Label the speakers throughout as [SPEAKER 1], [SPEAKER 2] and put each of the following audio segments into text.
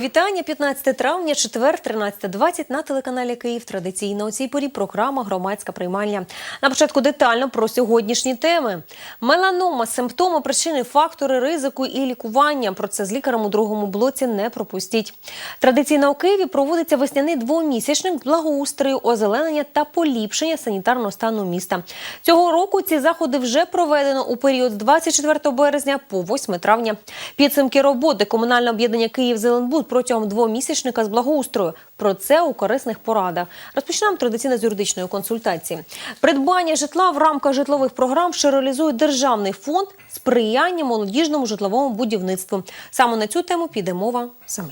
[SPEAKER 1] Вітання 15 травня, четвер, 13.20 на телеканалі Київ. Традиційно у цій порі програма Громадська приймальня. На початку детально про сьогоднішні теми: меланома, симптоми, причини, фактори ризику і лікування. Про це з лікарем у другому блоці не пропустіть. Традиційно у Києві проводиться весняний двомісячник благоустрою, озеленення та поліпшення санітарного стану міста. Цього року ці заходи вже проведено у період з 24 березня по 8 травня. Підсумки роботи комунального об'єднання Київ Зеленбуд протягом двомісячника з благоустрою. Про це у корисних порадах. Розпочнемо традиційно з юридичної консультації. Придбання житла в рамках житлових програм, що реалізує державний фонд сприяння молодіжному житловому будівництву. Саме на цю тему піде мова за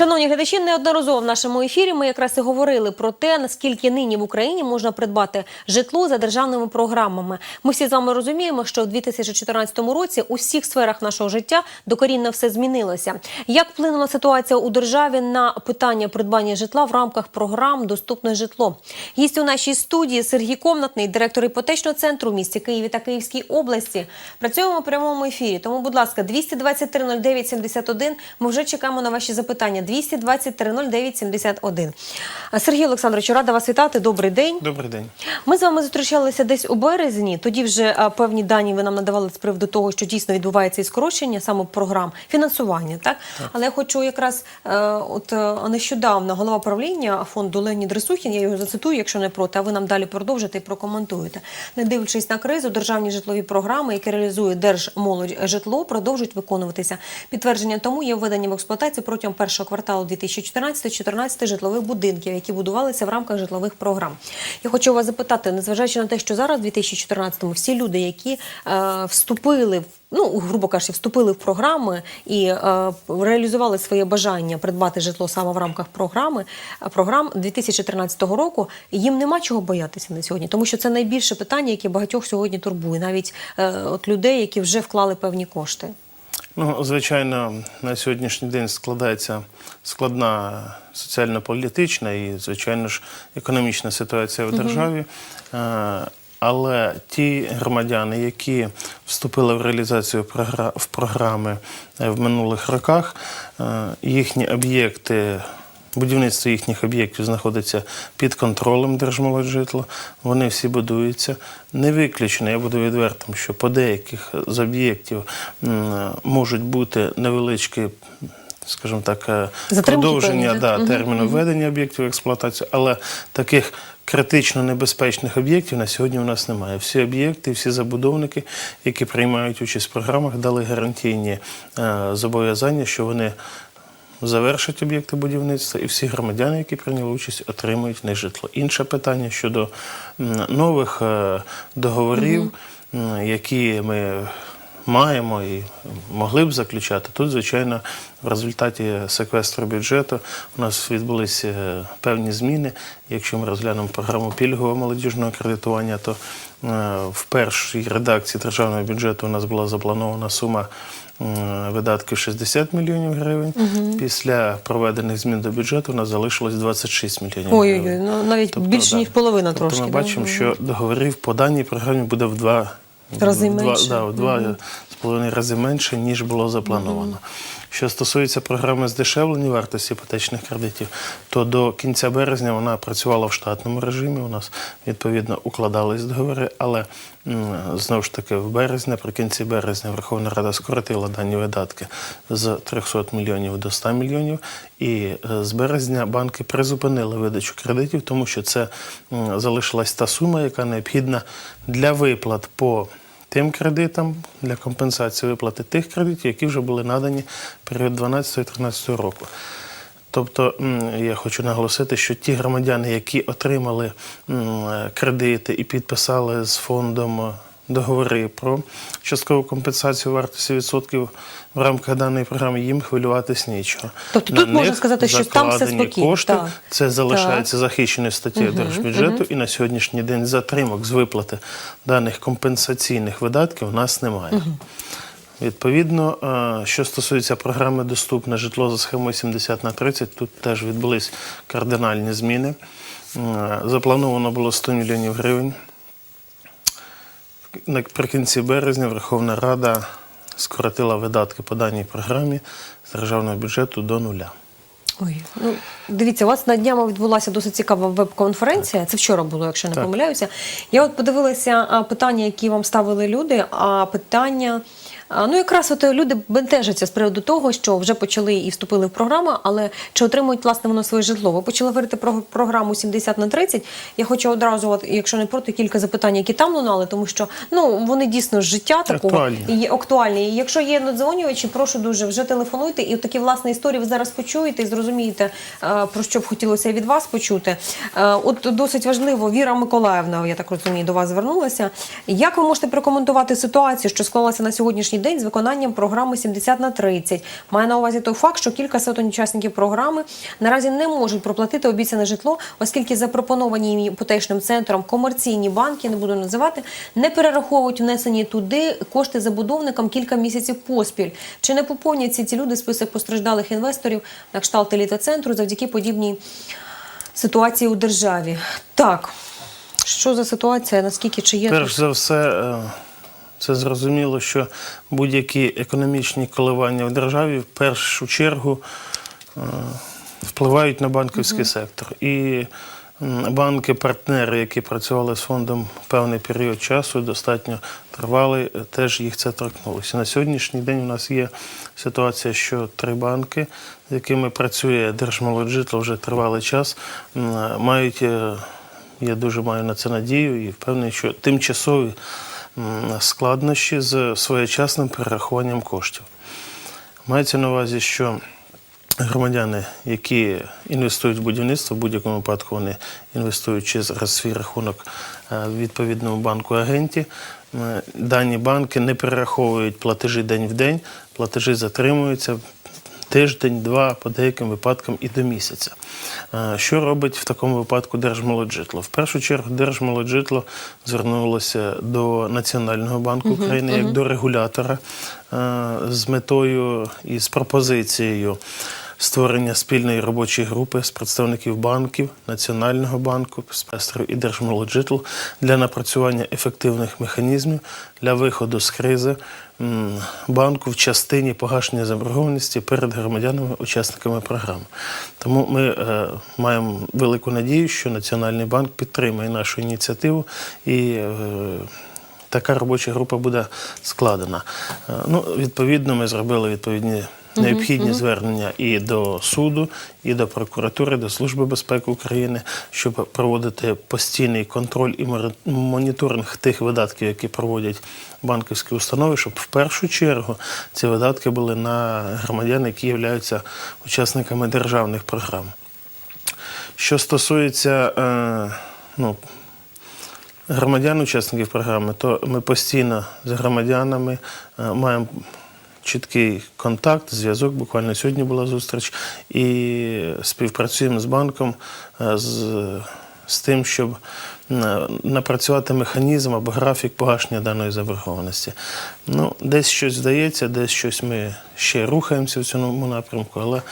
[SPEAKER 1] Шановні глядачі, неодноразово в нашому ефірі ми якраз і говорили про те, наскільки нині в Україні можна придбати житло за державними програмами. Ми всі з вами розуміємо, що у 2014 році у всіх сферах нашого життя докорінно все змінилося. Як вплинула ситуація у державі на питання придбання житла в рамках програм Доступне житло? Гість у нашій студії Сергій Комнатний, директор іпотечного центру у місті Києві та Київській області. Працюємо у прямому ефірі. Тому, будь ласка, 223 09 71. Ми вже чекаємо на ваші запитання. 223 09 71. Сергій Олександрович, рада вас вітати. Добрий день.
[SPEAKER 2] Добрий день.
[SPEAKER 1] Ми з вами зустрічалися десь у березні. Тоді вже певні дані ви нам надавали з приводу того, що дійсно відбувається і скорочення саме програм фінансування. Так, але я хочу якраз е, от е, нещодавно голова правління фонду Леонід Рисухін, я його зацитую, якщо не проти, а ви нам далі продовжите і прокоментуєте. Не дивлячись на кризу, державні житлові програми, які реалізує Держмолодь житло, продовжують виконуватися. Підтвердження тому є введення в експлуатацію протягом першого кварталу 2014-2014 житлових будинків, які будувалися в рамках житлових програм. Я хочу вас запитати, незважаючи на те, що зараз, в 2014-му, всі люди, які е, вступили в ну, грубо кажучи, вступили в програми і е, реалізували своє бажання придбати житло саме в рамках програми програм 2013 року. Їм нема чого боятися на сьогодні, тому що це найбільше питання, яке багатьох сьогодні турбує, навіть е, от людей, які вже вклали певні кошти.
[SPEAKER 2] Ну, звичайно, на сьогоднішній день складається складна соціально-політична і, звичайно ж, економічна ситуація в державі. Е, Але ті громадяни, які вступили в реалізацію програ- в програми е, в минулих роках, е, їхні об'єкти. Будівництво їхніх об'єктів знаходиться під контролем Держмолоджитла. Вони всі будуються. Не виключено, я буду відвертим, що по деяких з об'єктів можуть бути невеличкі, скажімо так, е,
[SPEAKER 1] Затримки
[SPEAKER 2] продовження да, терміну введення об'єктів в експлуатацію, але таких критично небезпечних об'єктів на сьогодні у нас немає. Всі об'єкти, всі забудовники, які приймають участь в програмах, дали гарантійні е, зобов'язання, що вони завершать об'єкти будівництва, і всі громадяни, які прийняли участь, отримують не житло. Інше питання щодо нових е, договорів, які ми маємо і могли б заключати. Тут, звичайно, в результаті секвестру бюджету у нас відбулися е, певні зміни. Якщо ми розглянемо програму пільгового молодіжного кредитування, то е, в першій редакції державного бюджету у нас була запланована сума Е, видатків 60 мільйонів гривень. Угу. Після проведених змін до бюджету у нас залишилось 26 мільйонів
[SPEAKER 1] Ой,
[SPEAKER 2] гривень.
[SPEAKER 1] Ой, ну навіть
[SPEAKER 2] тобто,
[SPEAKER 1] більше, ніж половина
[SPEAKER 2] тобто
[SPEAKER 1] трошки.
[SPEAKER 2] Ми бачимо, угу. що договорів по даній програмі буде в два
[SPEAKER 1] Рази
[SPEAKER 2] два,
[SPEAKER 1] менше.
[SPEAKER 2] Да, в два, угу. 2,5 рази менше, ніж було заплановано. Що стосується програми здешевлення вартості іпотечних кредитів, то до кінця березня вона працювала в штатному режимі. У нас відповідно укладались договори, але знову ж таки в березні, при кінці березня, Верховна Рада скоротила дані видатки з 300 мільйонів до 100 мільйонів. І е, з березня банки призупинили видачу кредитів, тому що це залишилась та сума, яка необхідна для виплат по тим кредитам для компенсації виплати тих кредитів, які вже були надані період 12-13 року. Тобто я хочу наголосити, що ті громадяни, які отримали кредити і підписали з фондом договори про часткову компенсацію вартості відсотків в рамках даної програми, їм хвилюватись нічого.
[SPEAKER 1] Тобто
[SPEAKER 2] На
[SPEAKER 1] тут можна сказати, що там все спокійно,
[SPEAKER 2] Кошти,
[SPEAKER 1] так.
[SPEAKER 2] це залишається захищеною статтею держбюджету, і на сьогоднішній день затримок з виплати даних компенсаційних видатків у нас немає. Відповідно, е, що стосується програми Доступне житло за схемою 70 на 30, тут теж відбулись кардинальні зміни. Е, Заплановано було 100 мільйонів гривень. Наприкінці березня Верховна Рада скоротила видатки по даній програмі з державного бюджету до нуля.
[SPEAKER 1] Ой, ну дивіться, у вас на днями відбулася досить цікава веб-конференція. Це вчора було, якщо не
[SPEAKER 2] Так.
[SPEAKER 1] помиляюся. Я от подивилася питання, які вам ставили люди. А питання. Ну, якраз от люди бентежаться з приводу того, що вже почали і вступили в програму, але чи отримують власне воно своє житло? Ви почали говорити про програму 70 на 30. Я хочу одразу, от, якщо не проти, кілька запитань, які там лунали, тому що ну вони дійсно з життя такого
[SPEAKER 2] Актуальні.
[SPEAKER 1] і є актуальні. І якщо є надзвонювачі, прошу дуже вже телефонуйте. І такі власне історії ви зараз почуєте і зрозумієте, е, про що б хотілося від вас почути. Е, От досить важливо, Віра Миколаївна, я так розумію, до вас звернулася. Як ви можете прокоментувати ситуацію, що склалася на сьогоднішній день з виконанням програми 70 на 30? Має на увазі той факт, що кілька сотень учасників програми наразі не можуть проплатити обіцяне житло, оскільки запропоновані їм іпотечним центром комерційні банки, не буду називати, не перераховують внесені туди кошти забудовникам кілька місяців поспіль. Чи не поповняться ці люди список постраждалих інвесторів на кшталт еліта-центру завдяки подібній ситуації у державі? Так, що за ситуація? Наскільки чи є
[SPEAKER 2] Перш за все, е, це зрозуміло, що будь-які економічні коливання в державі в першу чергу е, впливають на банківський сектор. І банки-партнери, які працювали з фондом певний період часу, достатньо тривалий, е, теж їх це торкнулося. На сьогоднішній день у нас є ситуація, що три банки, з якими працює Держмолоджитло вже тривалий час, мають. е, я дуже маю на це надію і впевнений, що тимчасові складнощі з своєчасним перерахуванням коштів. Мається на увазі, що громадяни, які інвестують в будівництво, в будь-якому випадку вони інвестують через свій рахунок е, в відповідному банку агенті. Дані банки не перераховують платежі день в день, платежі затримуються тиждень, два, по деяким випадкам і до місяця. Е, Що робить в такому випадку Держмолоджитло? В першу чергу Держмолоджитло звернулося до Національного банку України як до регулятора е, з метою і з пропозицією. Створення спільної робочої групи з представників банків, Національного банку, спестрів і Держмолоджитл для напрацювання ефективних механізмів для виходу з кризи банку в частині погашення заборгованості перед громадянами, учасниками програми. Тому ми е, маємо велику надію, що Національний банк підтримає нашу ініціативу і е, така робоча група буде складена. Е, Ну, відповідно, ми зробили відповідні необхідні звернення і до суду, і до прокуратури, до Служби безпеки України, щоб проводити постійний контроль і моніторинг тих видатків, які проводять банківські установи, щоб в першу чергу ці видатки були на громадян, які являються учасниками державних програм. Що стосується е, ну, громадян, учасників програми, то ми постійно з громадянами е, маємо чіткий контакт, зв'язок. Буквально сьогодні була зустріч, і співпрацюємо з банком е, з, з тим, щоб е, напрацювати механізм або графік погашення даної заборгованості. Ну, десь щось вдається, десь щось ми ще рухаємося в цьому напрямку, але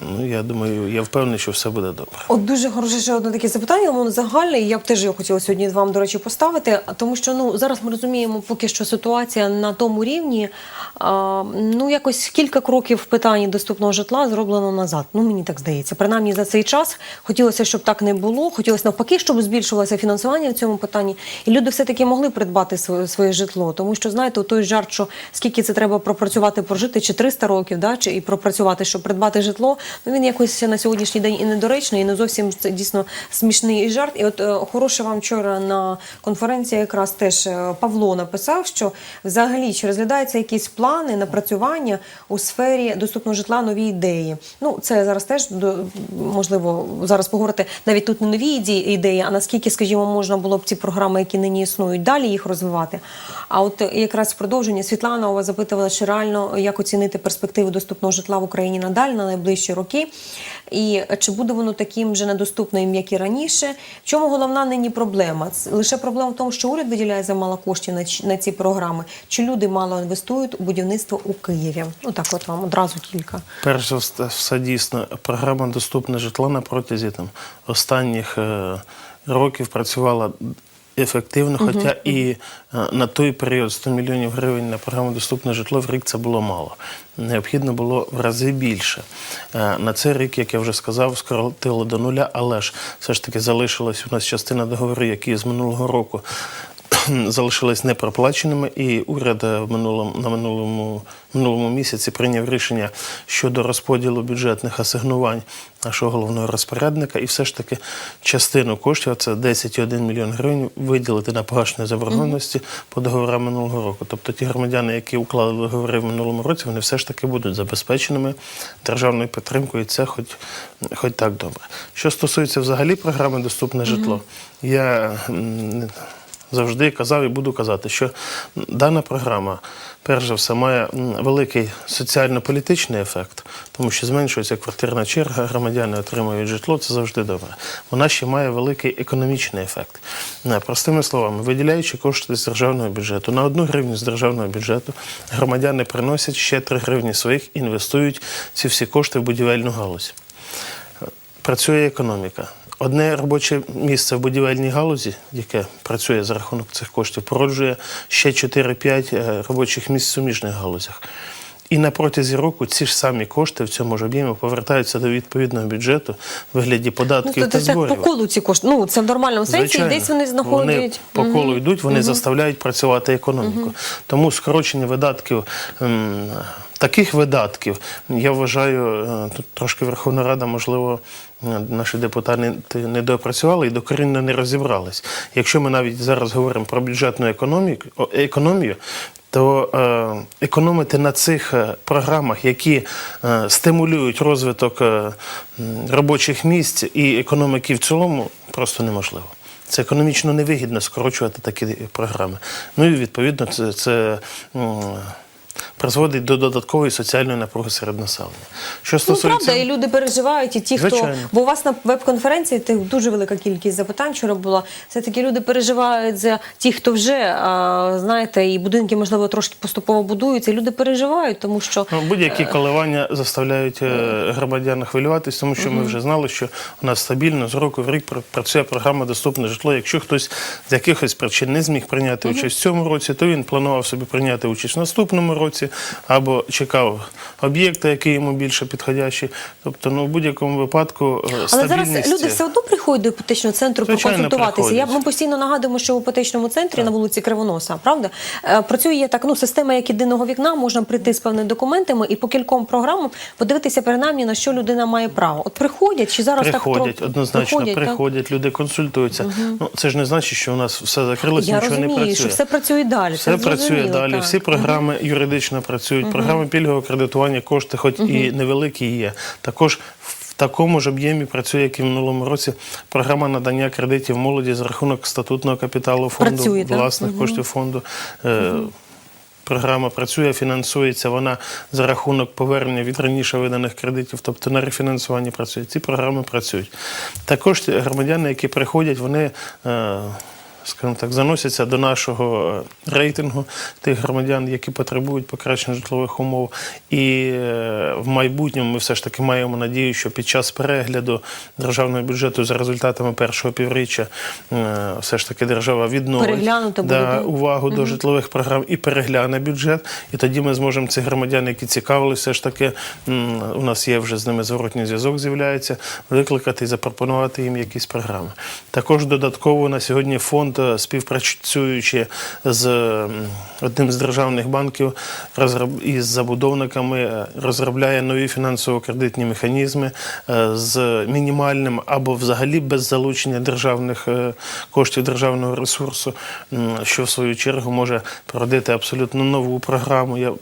[SPEAKER 2] ну, я думаю, я впевнений, що все буде добре.
[SPEAKER 1] От дуже хороше ще одне таке запитання, воно загальне, і я б теж його хотіла сьогодні вам, до речі, поставити. Тому що ну зараз ми розуміємо, поки що ситуація на тому рівні. А, ну, якось кілька кроків в питанні доступного житла зроблено назад. Ну, мені так здається. Принаймні за цей час хотілося, щоб так не було. Хотілося навпаки, щоб збільшувалося фінансування в цьому питанні, і люди все-таки могли придбати своє, своє житло. Тому що, знаєте, той жарт, що скільки це треба пропрацювати, прожити, чи 300 років, да, чи і пропрацювати, щоб придбати житло, ну він якось на сьогоднішній день і недоречний, і не зовсім це дійсно смішний жарт. І от е, хороше вам вчора на конференції якраз теж е, Павло написав, що взагалі чи розглядаються якісь плани напрацювання у сфері доступного житла нові ідеї. Ну це зараз теж можливо зараз поговорити навіть тут не нові ідеї, а наскільки, скажімо, можна було б ці програми, які нині існують, далі їх розвивати. А от е, якраз в продовження Світлана у вас запитувала, чи реально як оцінити перспективи доступного житла в Україні надалі на найближчі роки, і чи буде воно таким же недоступним, як і раніше. В чому головна нині проблема? Лише проблема в тому, що уряд виділяє замало коштів на, ці програми, чи люди мало інвестують у будівництво у Києві. Ну так, от вам одразу кілька.
[SPEAKER 2] Перш за все, дійсно, програма доступне житло на протязі там, останніх е, років працювала ефективно, хоча і е, на той період 100 мільйонів гривень на програму Доступне житло в рік це було мало. Необхідно було в рази більше. Е, На цей рік, як я вже сказав, скоротило до нуля, але ж все ж таки залишилась у нас частина договору, які з минулого року залишились непроплаченими, і уряд е, в минулому на минулому минулому місяці прийняв рішення щодо розподілу бюджетних асигнувань нашого головного розпорядника, і все ж таки частину коштів, це 10,1 мільйон гривень, виділити на погашення заборгованості по договорам минулого року. Тобто ті громадяни, які уклали договори в минулому році, вони все ж таки будуть забезпеченими державною підтримкою, і це хоч, хоч так добре. Що стосується взагалі програми Доступне житло, я м, завжди казав і буду казати, що дана програма, перш за все, має великий соціально-політичний ефект, тому що зменшується квартирна черга, громадяни отримують житло, це завжди добре. Вона ще має великий економічний ефект. Простими словами, виділяючи кошти з державного бюджету на одну гривню з державного бюджету, громадяни приносять ще 3 гривні своїх, інвестують ці всі кошти в будівельну галузь працює економіка. Одне робоче місце в будівельній галузі, яке працює за рахунок цих коштів, породжує ще 4-5 е, робочих місць в суміжних галузях. І на протязі року ці ж самі кошти в цьому ж об'ємі повертаються до відповідного бюджету в вигляді
[SPEAKER 1] Ну,
[SPEAKER 2] податків
[SPEAKER 1] то
[SPEAKER 2] та
[SPEAKER 1] це по
[SPEAKER 2] зборів.
[SPEAKER 1] колу ці кошти. Ну, це в нормальному сенсі, і десь вони знаходять.
[SPEAKER 2] Вони по колу йдуть, вони заставляють працювати економіку. Тому скорочення видатків. ем, Таких видатків я вважаю, е, тут трошки Верховна Рада, можливо, е, наші депутати не допрацювали і докорінно не розібрались. Якщо ми навіть зараз говоримо про бюджетну економію, то е, економити на цих програмах, які стимулюють розвиток робочих місць і економіки в цілому, просто неможливо. Це економічно невигідно скорочувати такі програми. Ну і відповідно це, це призводить до додаткової соціальної напруги серед населення. Що
[SPEAKER 1] Ну,
[SPEAKER 2] стосується
[SPEAKER 1] правда, і люди переживають, і ті, хто.
[SPEAKER 2] Звичайно.
[SPEAKER 1] Бо у вас на веб-конференції дуже велика кількість запитань вчора була. Все таки люди переживають за ті, хто вже, а, знаєте, і будинки, можливо, трошки поступово будуються. І люди переживають, тому що
[SPEAKER 2] Ну, будь-які коливання заставляють е, громадян хвилюватись, тому що ми вже знали, що у нас стабільно з року в рік пр- працює програма Доступне житло. Якщо хтось з якихось причин не зміг прийняти участь в цьому році, то він планував собі прийняти участь в наступному році або чекав об'єкта, який йому більше підходящий. Тобто, ну в будь-якому випадку е,
[SPEAKER 1] Але зараз люди все одно приходять до іпотечного центру
[SPEAKER 2] Звичайно,
[SPEAKER 1] проконсультуватися. Я, ми постійно нагадуємо, що в іпотечному центрі на вулиці Кривоноса, правда, е, працює так, ну, система як єдиного вікна, можна прийти з певними документами і по кільком програмам подивитися принаймні, на що людина має право. От приходять чи зараз
[SPEAKER 2] Приходять,
[SPEAKER 1] так
[SPEAKER 2] однозначно
[SPEAKER 1] приходять, так?
[SPEAKER 2] приходять, люди консультуються. Ну це ж не значить, що у нас все закрилося,
[SPEAKER 1] Я
[SPEAKER 2] нічого не
[SPEAKER 1] розумію, що все працює далі.
[SPEAKER 2] Все
[SPEAKER 1] це
[SPEAKER 2] працює далі.
[SPEAKER 1] так.
[SPEAKER 2] Всі програми юридично працюють. Програми пільгового кредитування кошти, хоч і невеликі є. Також в такому ж об'ємі працює, як і в минулому році. Програма надання кредитів молоді за рахунок статутного капіталу фонду,
[SPEAKER 1] Працює,
[SPEAKER 2] власних коштів фонду. Е, Програма працює, фінансується вона за рахунок повернення від раніше виданих кредитів, тобто на рефінансуванні працює. Ці програми працюють. Також громадяни, які приходять, вони. Скажімо так, заносяться до нашого е, рейтингу тих громадян, які потребують покращення житлових умов. І е, в майбутньому ми все ж таки маємо надію, що під час перегляду державного бюджету за результатами першого півріччя е, все ж таки держава відновить да, увагу до житлових програм і перегляне бюджет. І тоді ми зможемо цих громадян, які цікавилися, все ж таки у нас є вже з ними зворотній зв'язок, з'являється, викликати і запропонувати їм якісь програми. Також додатково на сьогодні фонд, е, співпрацюючи з одним з державних банків із забудовниками, е, розробляє нові фінансово-кредитні механізми е, з мінімальним або взагалі без залучення державних коштів державного ресурсу, що в свою чергу може породити абсолютно нову програму. Я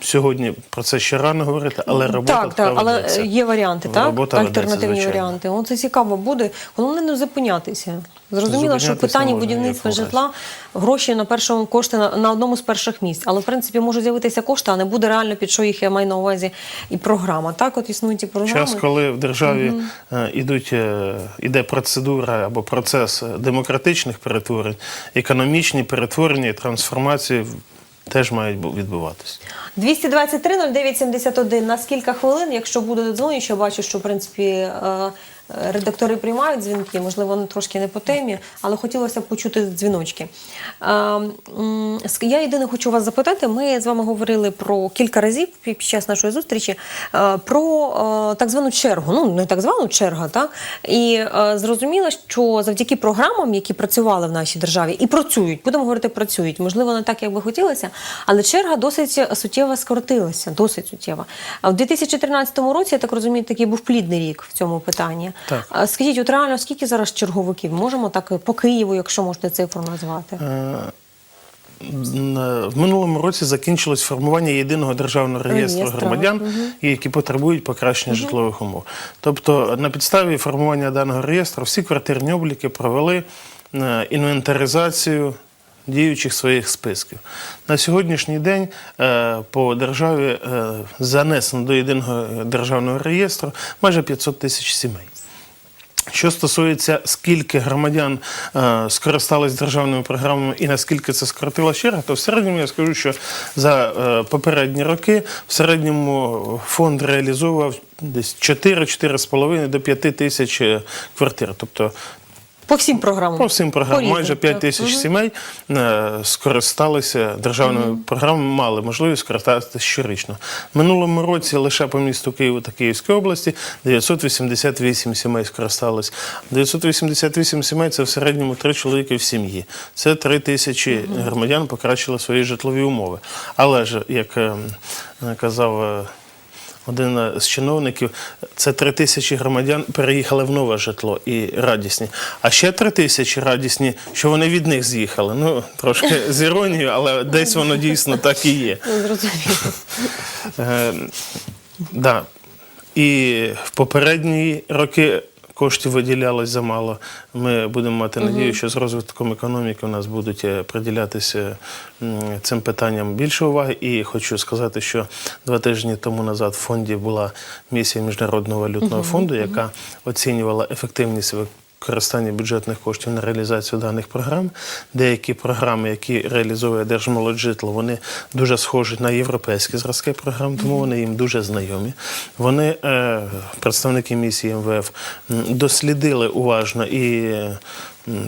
[SPEAKER 2] сьогодні про це ще рано говорити, але робота
[SPEAKER 1] так, так, але є варіанти, так?
[SPEAKER 2] Робота
[SPEAKER 1] Альтернативні варіанти. От це цікаво буде. Головне не зупинятися. Зрозуміло, що в питанні будівництва житла гроші на першому кошти на, на одному з перших місць. Але в принципі можуть з'явитися кошти, а не буде реально під що їх я маю на увазі і програма. Так, от існують ті програми.
[SPEAKER 2] Час, коли в державі е, ідуть, е, іде процедура або процес е, демократичних перетворень, економічні перетворення і трансформації теж мають бу- відбуватися.
[SPEAKER 1] 223 09 71 на скільки хвилин, якщо буде додзвоню, що бачу, що в принципі редактори приймають дзвінки, можливо, вони трошки не по темі, але хотілося б почути дзвіночки. Я єдине хочу вас запитати. Ми з вами говорили про кілька разів під час нашої зустрічі про так звану чергу. Ну не так звану черга, так і зрозуміло, що завдяки програмам, які працювали в нашій державі і працюють, будемо говорити, працюють. Можливо, не так, як би хотілося, але черга досить суттєво скоротилася. Досить суттєво. А в 2013 році, я так розумію, такий був плідний рік в цьому питанні.
[SPEAKER 2] Так.
[SPEAKER 1] Скажіть, от реально скільки зараз черговиків? Можемо так по Києву, якщо можете цифру назвати?
[SPEAKER 2] Е, В минулому році закінчилось формування єдиного державного реєстру
[SPEAKER 1] Реєстру,
[SPEAKER 2] громадян, які потребують покращення житлових умов. Тобто, на підставі формування даного реєстру всі квартирні обліки провели е, інвентаризацію діючих своїх списків. На сьогоднішній день е, по державі е, занесено до єдиного державного реєстру майже 500 тисяч сімей. Що стосується скільки громадян е, скористались державними програмами і наскільки це скоротила черга, то в середньому я скажу, що за е, попередні роки в середньому фонд реалізовував десь 4-4,5 до 5 тисяч е, квартир. Тобто
[SPEAKER 1] По всім програмам.
[SPEAKER 2] по всім програмам
[SPEAKER 1] По-різному,
[SPEAKER 2] майже 5 тисяч сімей е, скористалися державними програмами, мали можливість скористатися щорічно. Минулому році лише по місту Києву та Київській області 988 сімей скористались. 988 сімей це в середньому три чоловіки в сім'ї. Це 3 тисячі громадян покращили свої житлові умови. Але ж, як е, казав. Один е, з чиновників, це три тисячі громадян переїхали в нове житло і радісні. А ще три тисячі радісні, що вони від них з'їхали. Ну, трошки з іронією, але десь воно дійсно так і є.
[SPEAKER 1] Ну, Зрозуміло.
[SPEAKER 2] Е, да. І в попередні роки коштів виділялось замало. Ми будемо мати надію, що з розвитком економіки у нас будуть е, приділятися цим питанням більше уваги. І хочу сказати, що два тижні тому назад в фонді була місія Міжнародного валютного фонду, яка оцінювала ефективність використання бюджетних коштів на реалізацію даних програм. Деякі програми, які реалізує Держмолоджитло, вони дуже схожі на європейські зразки програм, тому вони їм дуже знайомі. Вони, е, представники місії МВФ, дослідили уважно і.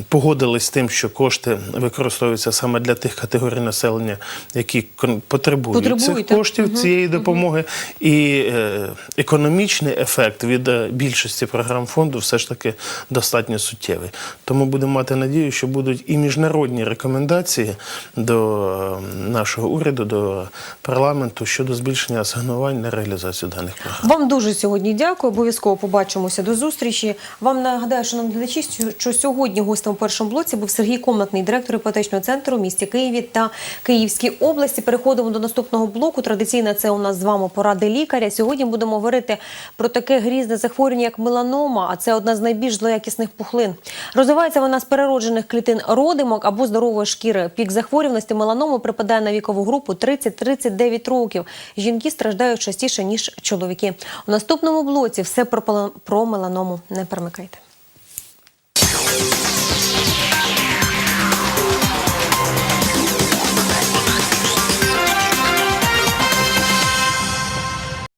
[SPEAKER 2] Погодились з тим, що кошти використовуються саме для тих категорій населення, які потребують,
[SPEAKER 1] Потребують,
[SPEAKER 2] цих
[SPEAKER 1] так.
[SPEAKER 2] коштів, цієї допомоги. І е, економічний ефект від е, більшості програм фонду все ж таки достатньо суттєвий. Тому будемо мати надію, що будуть і міжнародні рекомендації до е, нашого уряду, до парламенту щодо збільшення асигнувань на реалізацію даних програм.
[SPEAKER 1] Вам дуже сьогодні дякую. Обов'язково побачимося до зустрічі. Вам нагадаю, шановні глядачі, що сьогодні гостем у першому блоці був Сергій Комнатний, директор іпотечного центру в місті Києві та Київській області. Переходимо до наступного блоку. Традиційно це у нас з вами поради лікаря. Сьогодні будемо говорити про таке грізне захворювання, як меланома, а це одна з найбільш злоякісних пухлин. Розвивається вона з перероджених клітин родимок або здорової шкіри. Пік захворюваності меланоми припадає на вікову групу 30-39 років. Жінки страждають частіше ніж чоловіки. У наступному блоці все про про меланому. Не перемикайте.